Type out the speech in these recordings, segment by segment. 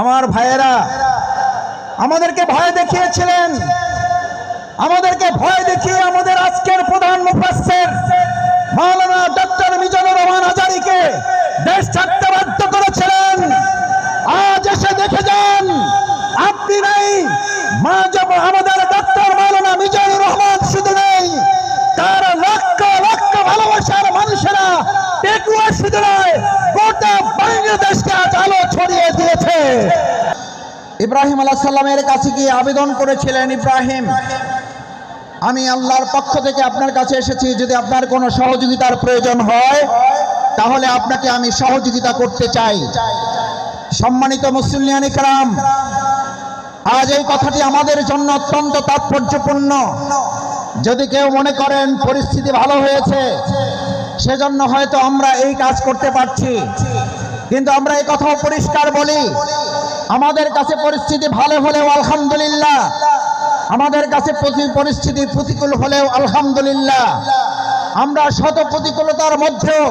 আমার ভাইয়েরা, আমাদেরকে ভয় দেখিয়েছিলেন। আমাদেরকে ভয় দেখিয়ে আমাদের আজকের প্রধান মুফাসসির মাওলানা ডক্টর মিজানুর রহমান আজারিকে দেশ ছাড়তে বাধ্য করেছিলেন। আজ এসে দেখে যান, আপনি নেই, মা আমাদের ডক্টর মাওলানা মিজানুর রহমান শুধু নেই। তার লক্ষ লক্ষ ভালোবাসার মানুষেরা টেকুয়া শুধু নয় আলো ছড়িয়ে দিয়েছে। ইব্রাহিম আলাহ সাল্লামের কাছে গিয়ে আবেদন করেছিলেন, ইব্রাহিম, আমি আল্লাহর পক্ষ থেকে আপনার কাছে এসেছি। যদি আপনার কোনো সহযোগিতার প্রয়োজন হয়, তাহলে আপনাকে আমি সহযোগিতা করতে চাই। সম্মানিত মুসলিয়ান ইকরাম আজ এই কথাটি আমাদের জন্য অত্যন্ত তাৎপর্যপূর্ণ। যদি কেউ মনে করেন পরিস্থিতি ভালো হয়েছে, সেজন্য হয়তো আমরা এই কাজ করতে পারছি। কিন্তু আমরা এই কথাও পরিষ্কার বলি। আমাদের কাছে পরিস্থিতি ভালো হলেও আলহামদুলিল্লাহ। আমাদের কাছে পরিস্থিতি প্রতিকূল হলেও আলহামদুলিল্লাহ। আমরা শত প্রতিকূলতার মধ্যেও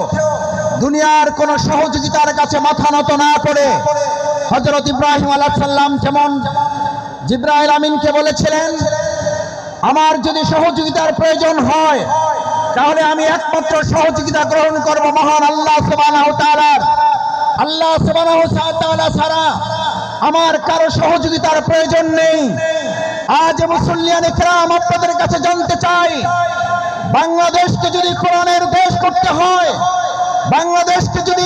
দুনিয়ার কোন সহযোগিতার কাছে মাথা নত না করে হজরত ইব্রাহিম আলাহ সাল্লাম যেমন জিব্রাইল আমিনকে বলেছিলেন, আমার যদি সহযোগিতার প্রয়োজন হয়, তাহলে আমি একমাত্র সহযোগিতা গ্রহণ করব মহান আল্লাহ তাআলার। আল্লাহ সারা আমার কারও সহযোগিতার প্রয়োজন নেই। আজ মুসল্লিয়ান ইকরাম আপনাদের কাছে জানতে চাই, বাংলাদেশকে যদি কোরআনের দেশ করতে হয়, বাংলাদেশকে যদি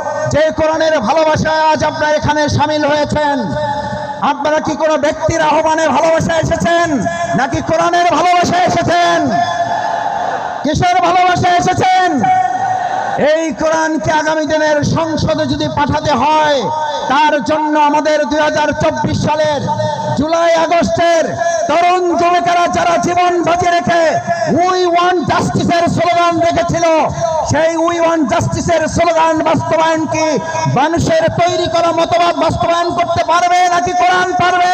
যে কোরআনের ভালোবাসায় আজ আপনারা এখানে সামিল হয়েছেন, আপনারা কি কোনো ব্যক্তির আহ্বানে ভালোবাসা এসেছেন, নাকি কোরআনের ভালোবাসা এসেছেন? কিসের ভালোবাসা এসেছেন? এই কোরআনকে আগামী দিনের সংসদে যদি পাঠাতে হয়, তার জন্য আমাদের দুই হাজার চব্বিশ সালের জুলাই আগস্টের তরুণ যুবকেরা যারা জীবন বাজি রেখে উই ওয়ান জাস্টিসের স্লোগান রেখেছিল, সেই উই ওয়ান জাস্টিসের স্লোগান বাস্তবায়ন কি? মানুষের তৈরি করা মতবাদ বাস্তবায়ন করতে পারবে নাকি কোরআন পারবে?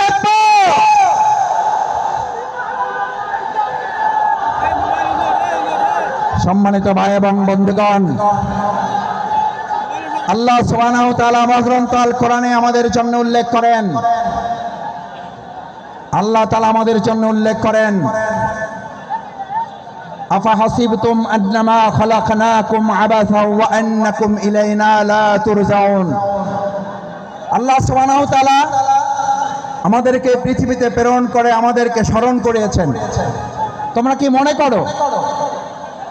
সম্মানিত ভাই এবং বন্ধুগণ, আল্লাহ আল কোরআনে আমাদের জন্য উল্লেখ করেন। আল্লাহ তালা আমাদের জন্য উল্লেখ করেন, আফা ইলাইনা আল্লাহ আমাদেরকে পৃথিবীতে প্রেরণ করে আমাদেরকে স্মরণ করিয়েছেন। তোমরা কি মনে করো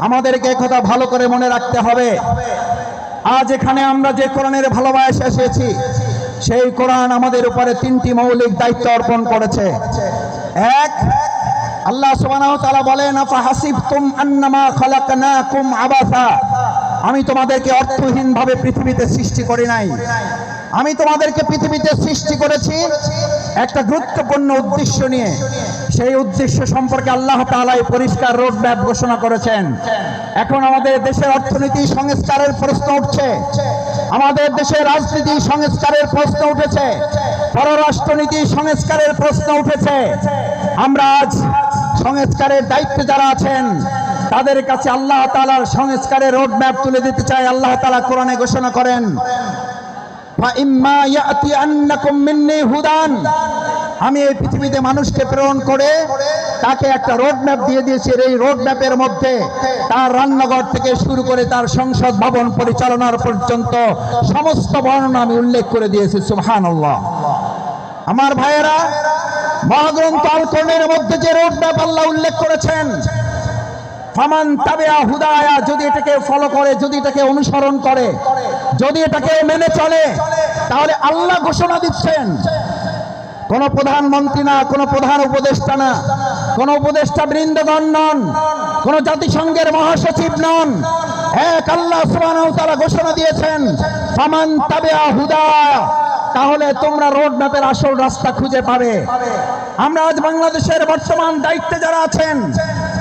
আমাদেরকে কথা ভালো করে মনে রাখতে হবে। আজ এখানে আমরা যে কোরআনের ভালোবাসা এসেছি, সেই কোরআন আমাদের উপরে তিনটি মৌলিক দায়িত্ব অর্পণ করেছে। এক, আল্লাহ সুবহানাহু বলেন আমি তোমাদেরকে অর্থহীন ভাবে পৃথিবীতে সৃষ্টি করি নাই। আমি তোমাদেরকে পৃথিবীতে সৃষ্টি করেছি একটা গুরুত্বপূর্ণ উদ্দেশ্য নিয়ে। সেই উদ্দেশ্য সম্পর্কে আল্লাহ তাআলাই পরিষ্কার রোড ম্যাপ ঘোষণা করেছেন এখন আমাদের দেশের অর্থনীতি সংস্কারের প্রশ্ন উঠছে আমাদের দেশের রাজনীতি সংস্কারের প্রশ্ন উঠেছে পররাষ্ট্রনীতি সংস্কারের প্রশ্ন উঠেছে আমরা আজ সংস্কারের দায়িত্বে যারা আছেন তাদের কাছে আল্লাহ তাআলার সংস্কারের রোড ম্যাপ তুলে দিতে চাই আল্লাহ তাআলা কোরআনে ঘোষণা করেন فَإِمَّا يَأْتِيَنَّكُم مِّنِّي হুদান আমি এই পৃথিবীতে মানুষকে প্রেরণ করে তাকে একটা রোড ম্যাপ দিয়ে দিয়েছি এই রোড ম্যাপের মধ্যে তার রান্নাঘর থেকে শুরু করে তার সংসদ ভবন পরিচালনার পর্যন্ত সমস্ত বর্ণনা আমি উল্লেখ করে দিয়েছি, সুবহানাল্লাহ। আমার ভাইয়েরা, মহাগ্রন্থ আল কোরআনের মধ্যে যে রোড ম্যাপ আল্লাহ উল্লেখ করেছেন, ফামান তাবিয়া হুদায়া, যদি এটাকে ফলো করে, যদি এটাকে অনুসরণ করে, যদি এটাকে মেনে চলে, তাহলে আল্লাহ ঘোষণা দিচ্ছেন কোন প্রধানমন্ত্রী না, কোন প্রধান উপদেষ্টা না, কোন উপদেষ্টা বৃন্দগণ নন, কোন জাতিসংঘের মহাসচিব নন। এক আল্লাহ তাআলা ঘোষণা দিয়েছেন, ফামান তাবিয়া আহুদা তাহলে তোমরা রোড ম্যাপের আসল রাস্তা খুঁজে পাবে। আমরা আজ বাংলাদেশের বর্তমান দায়িত্বে যারা আছেন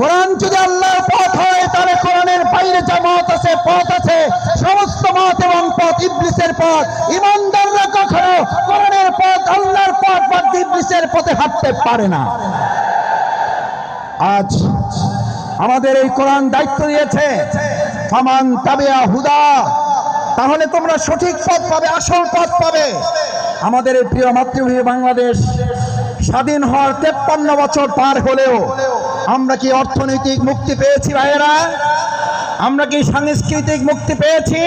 কোরআন যদি আল্লাহর পথ হয়, তাহলে কোরআনের বাইরে যা মত আছে, পথ আছে। সমস্ত মত এবং পথ ইবলিসের পথ। ইমানদাররা কখনো কোরআনের পথ, আল্লাহর পথ বা ইবলিসের পথে হাঁটতে পারে না। আজ আমাদের এই কোরআন দায়িত্ব দিয়েছে ফামান তাবিয়া হুদা, তাহলে তোমরা সঠিক পথ পাবে, আসল পথ পাবে। আমাদের এই প্রিয় মাতৃভূমি বাংলাদেশ স্বাধীন হওয়ার তেপ্পান্ন বছর পার হলেও আমরা কি অর্থনৈতিক মুক্তি পেয়েছি ভাইয়েরা? আমরা কি সাংস্কৃতিক মুক্তি পেয়েছি?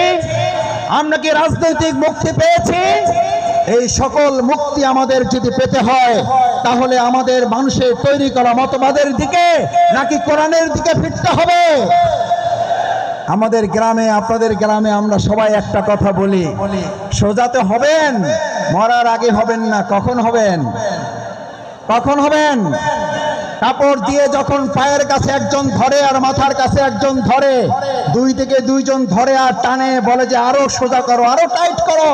আমরা কি রাজনৈতিক মুক্তি পেয়েছি? এই সকল মুক্তি আমাদের যদি পেতে হয়, তাহলে আমাদের মানুষের তৈরি করা মতবাদের দিকে নাকি কোরআনের দিকে ফিরতে হবে? আমাদের গ্রামে, আপনাদের গ্রামে আমরা সবাই একটা কথা বলি সোজাতে হবেন, মরার আগে হবেন না, কখন হবেন? কখন হবেন? কাপড় দিয়ে যখন পায়ের কাছে একজন ধরে আর মাথার কাছে একজন ধরে, দুই থেকে দুইজন ধরে আর টানে, বলে যে আরও সোজা করো, আরও টাইট করো।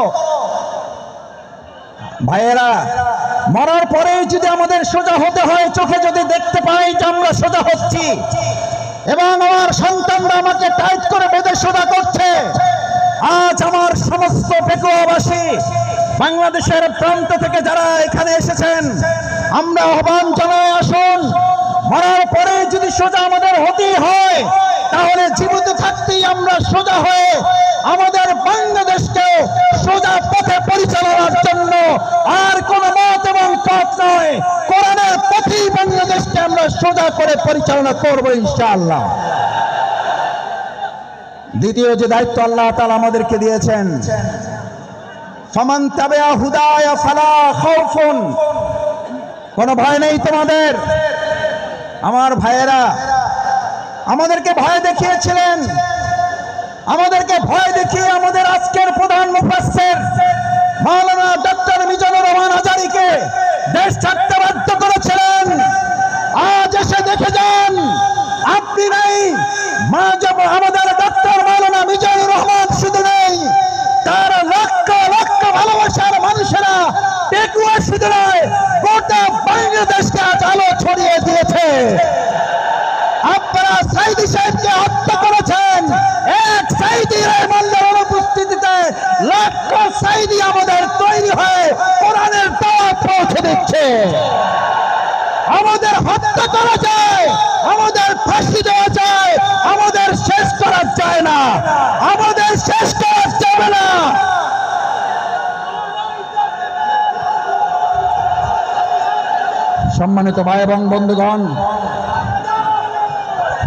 ভাইয়েরা, মরার পরে যদি আমাদের সোজা হতে হয়, চোখে যদি দেখতে পাই যে আমরা সোজা হচ্ছি, এবং আমার সন্তানরা আমাকে টাইট করে বেঁধে সোজা করছে, আজ আমার সমস্ত পেকুয়াবাসী বাংলাদেশের প্রান্ত থেকে যারা এখানে এসেছেন, আমরা আহ্বান জানাই, আসুন। মরার পরে যদি সোজা আমাদের হতেই হয়, তাহলে জীবিত থাকতেই আমরা সোজা হয়ে আমাদের বাংলাদেশকে সোজা পথে পরিচালনার জন্য আর কোন মত এবং পথ নয়। কোরআনের পথেই বাংলাদেশকে আমরা সোজা করে পরিচালনা করব ইনশাআল্লাহ। দ্বিতীয় যে দায়িত্ব আল্লাহ তাআলা আমাদেরকে দিয়েছেন, ফামান তাবিআ হুদায়া ফালা খাউফুন। কোনো ভয় নেই তোমাদের? আমার ভাইয়েরা, আমাদেরকে ভয় দেখিয়েছিলেন। আমাদেরকে ভয় দেখিয়ে আমাদের আজকের প্রধান মুফাসসির মাওলানা ডক্টর মিজানুর রহমান আজারিকে দেশ ছাড়তে বাধ্য করেছিলেন। আজ এসে দেখে যান, আপনি নেই, মা আমাদের ডক্টর মাওলানা মিজানুর রহমান শুধু নেই, তার লক্ষ লক্ষ ভালোবাসার মানুষেরা পেকুয়া শুধু নয়, গোটা বাংলাদেশকে আজ আলো ছড়িয়ে দিয়েছে। সাহেবকে হত্যা করেছেন। এক অনুপস্থিতিতে লক্ষ সাইদি আমাদের তৈরি হয়ে কোরআনের দাওয়াত পৌঁছে দিচ্ছে। আমাদের হত্যা করা যায়, আমাদের ফাঁসি দেওয়া যায়, আমাদের শেষ করা যায় না, আমাদের শেষ করা যাবে না। সম্মানিত ভাই এবং বন্ধুগণ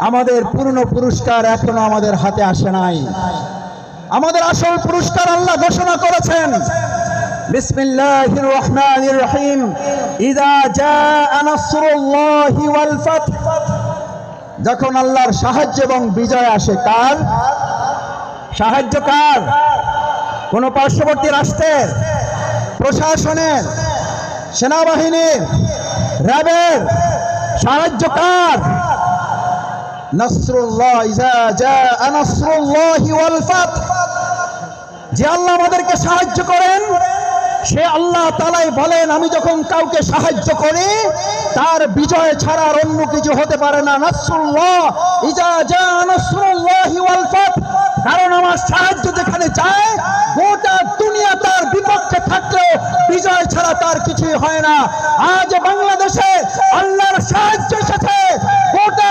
আমাদের পূর্ণ পুরস্কার এখনও আমাদের হাতে আসে নাই। আমাদের আসল পুরস্কার আল্লাহ ঘোষণা করেছেন। বিসমিল্লাহির ইদা জাআ নাসরুল্লাহি ওয়াল ফাতহ। যখন আল্লাহর সাহায্য এবং বিজয় আসে কার? সাহায্য কার? কোন পার্শ্ববর্তী রাষ্ট্রের? প্রশাসনের? সেনাবাহিনীর? র্যাবের? সাহায্য কার? নসরুল্লাহ ইজা জাআ নাসরুল্লাহি ওয়াল ফাতহ যে আল্লাহ আমাদেরকে সাহায্য করেন, সে আল্লাহ তালাই বলেন, আমি যখন কাউকে সাহায্য করি, তার বিজয় ছাড়া আর অন্য কিছু হতে পারে না। নাসরুল্লাহ ইজা জাআ নাসরুল্লাহি ওয়াল ফাতহ কারণ আমার সাহায্য যেখানে যায় গোটা দুনিয়া তার বিপক্ষে থাকলেও বিজয় ছাড়া তার কিছুই হয় না। আজ বাংলাদেশে আল্লাহর সাহায্য এসেছে, গোটা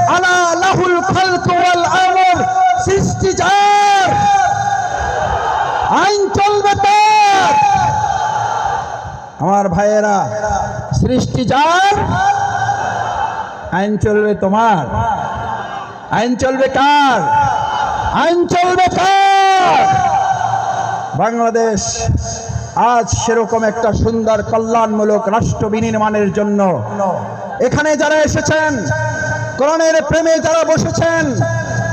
ভাইয়েরা, সৃষ্টি যার, আইন চলবে তোমার। আইন চলবে কার? আইন চলবে কার? বাংলাদেশ আজ সেরকম একটা সুন্দর কল্যাণমূলক রাষ্ট্র বিনির্মাণের জন্য। এখানে যারা এসেছেন, কোরআনের প্রেমে যারা বসেছেন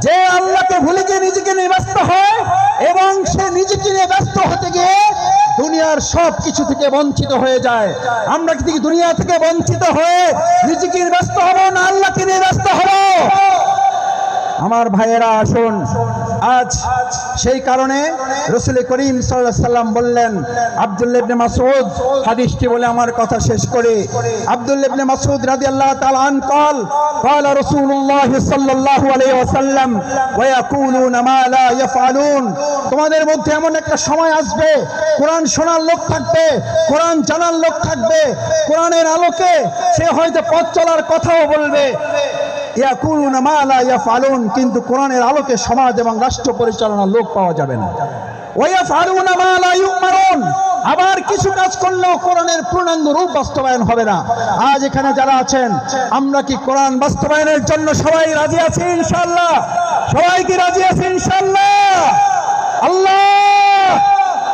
যে আল্লাহকে ভুলে গিয়ে নিজেকে নিয়ে ব্যস্ত হয় এবং সে নিজেকে নিয়ে ব্যস্ত হতে গিয়ে দুনিয়ার সব কিছু থেকে বঞ্চিত হয়ে যায়। আমরা কি দুনিয়া থেকে বঞ্চিত হয়ে নিজেকে ব্যস্ত হব না আল্লাহকে নিয়ে ব্যস্ত হব? আমার ভাইয়েরা আসুন আজ সেই কারণে রসুল করিম সাল্লাহ সাল্লাম বললেন আব্দুল্লেবনে মাসুদ হাদিসটি বলে আমার কথা শেষ করে আব্দুল্লেবনে মাসুদ রাজি আল্লাহ তালান কল قال رسول الله صلى الله عليه وسلم ويقولون ما لا يفعلون তোমাদের মধ্যে এমন একটা সময় আসবে কোরআন শোনার লোক থাকবে কোরআন জানার লোক থাকবে কোরআনের আলোকে সে হয়তো পথ চলার কথাও বলবে ইয়াকুলুনা মা লা ইয়াফআলুন, কিন্তু কোরআনের আলোকে সমাজ এবং রাষ্ট্র পরিচালনার লোক পাওয়া যাবে না। ওয়াইয়াফআলুনা মা লা ইউমারুন, আবার কিছু কাজ করলেও কোরআনের পূর্ণাঙ্গ রূপ বাস্তবায়ন হবে না। আজ এখানে যারা আছেন, আমরা কি কোরআন বাস্তবায়নের জন্য সবাই রাজি আছি ইনশাআল্লাহ? সবাই কি রাজি আছি ইনশাআল্লাহ? আল্লাহ!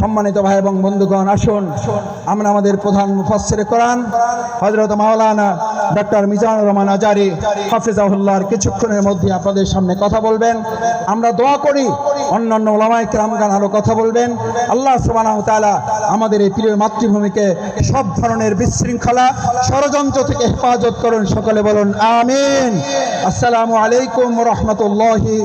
সম্মানিত ভাই এবং বন্ধুগণ, আসুন আমরা আমাদের প্রধান মুফাসসিরে কোরআন হজরত মাওলানা ডক্টর মিজানুর রহমান আজারি হাফিজাহুল্লাহর কিছুক্ষণের মধ্যে আপনাদের সামনে কথা বলবেন। আমরা দোয়া করি, অন্যান্য ওলামায়ে কেরামগান আরও কথা বলবেন। আল্লাহ সুবহানাহু তালা আমাদের এই প্রিয় মাতৃভূমিকে সব ধরনের বিশৃঙ্খলা, ষড়যন্ত্র থেকে হেফাজত করুন, সকলে বলুন আমিন। আসসালামু আলাইকুম রাহমাতুল্লাহি